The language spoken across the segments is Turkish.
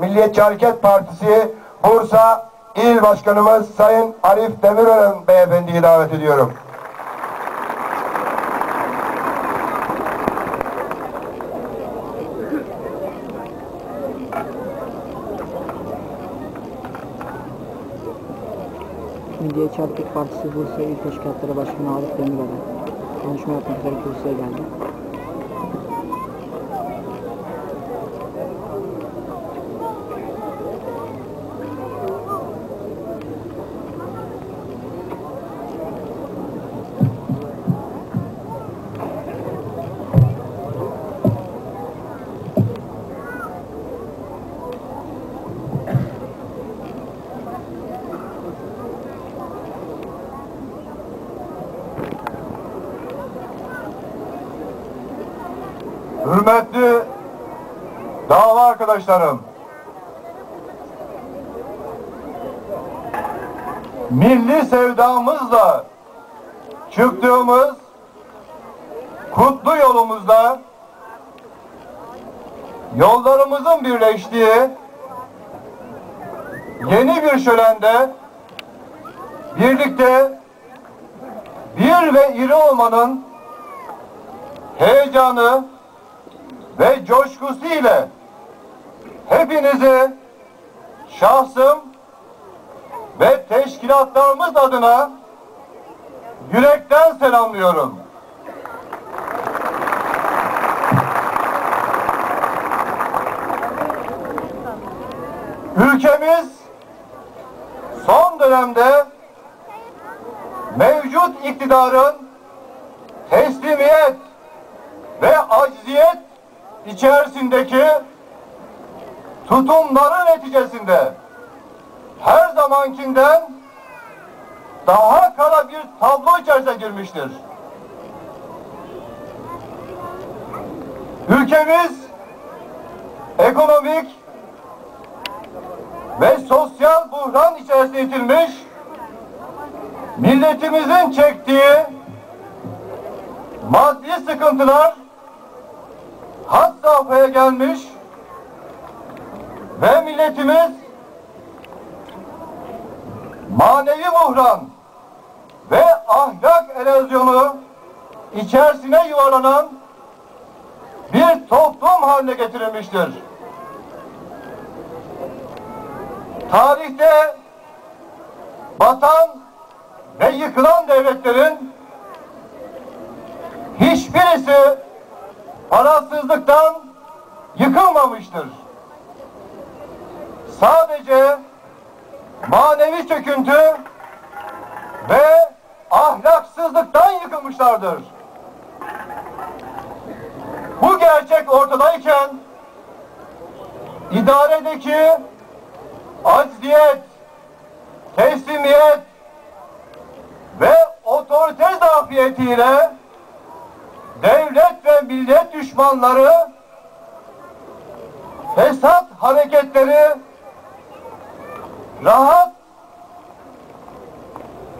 Milliyetçi Hareket Partisi Bursa İl Başkanımız Sayın Arif Demirören Beyefendi'yi davet ediyorum. Milliyetçi Hareket Partisi Bursa İl Teşkilatları Başkanı Arif Demirören konuşma yapmak üzere kürsüye geldi. Hürmetli dava arkadaşlarım, milli sevdamızla çıktığımız kutlu yolumuzda yollarımızın birleştiği yeni bir şölende birlikte bir ve iri olmanın heyecanı ve coşkusu ile hepinizi şahsım ve teşkilatlarımız adına yürekten selamlıyorum. Ülkemiz son dönemde mevcut iktidarın teslimiyet içerisindeki tutumları neticesinde her zamankinden daha kara bir tablo içerisine girmiştir. Ülkemiz ekonomik ve sosyal buhran içerisine itilmiş, milletimizin çektiği maddi sıkıntılar had safhaya gelmiş ve milletimiz manevi buhran ve ahlak erozyonu içerisine yuvarlanan bir toplum haline getirilmiştir. Tarihte batan ve yıkılan devletlerin hiçbirisi parasızlıktan yıkılmamıştır. Sadece manevi çöküntü ve ahlaksızlıktan yıkılmışlardır. Bu gerçek ortadayken idaredeki acziyet, teslimiyet ve otorite zafiyetiyle devlet ve millet düşmanları fesat hareketleri rahat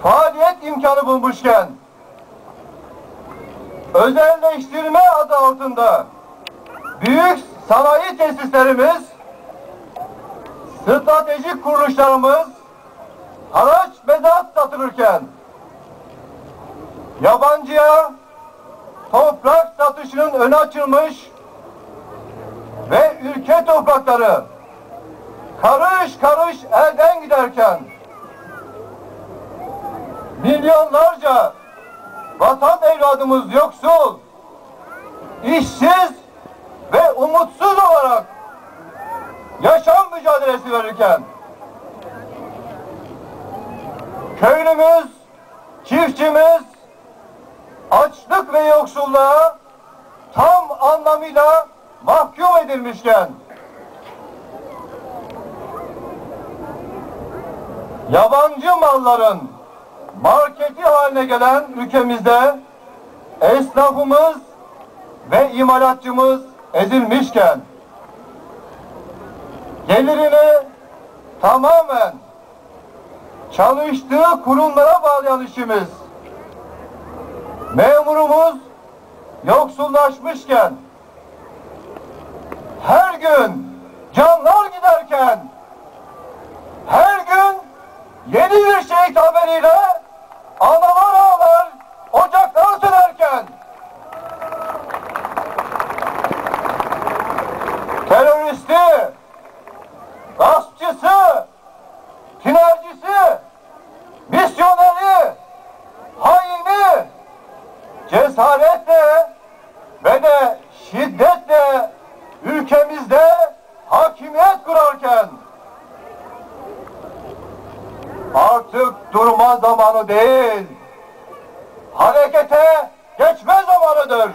faaliyet imkanı bulmuşken özelleştirme adı altında büyük sanayi tesislerimiz stratejik kuruluşlarımız haraç mezat satılırken yabancıya toprak satışının önü açılmış ve ülke toprakları karış karış elden giderken milyonlarca vatan evladımız yoksul, işsiz ve umutsuz olarak yaşam mücadelesi verirken köylümüz, çiftçimiz açlık ve yoksulluğa tam anlamıyla mahkum edilmişken yabancı malların marketi haline gelen ülkemizde esnafımız ve imalatçımız ezilmişken gelirini tamamen çalıştığı kurumlara bağlayan işimiz memurumuz yoksullaşmışken her gün canlar giderken, her gün yeni bir şehit haberiyle cesaretle ve de şiddetle ülkemizde hakimiyet kurarken artık durma zamanı değil, harekete geçme zamanıdır.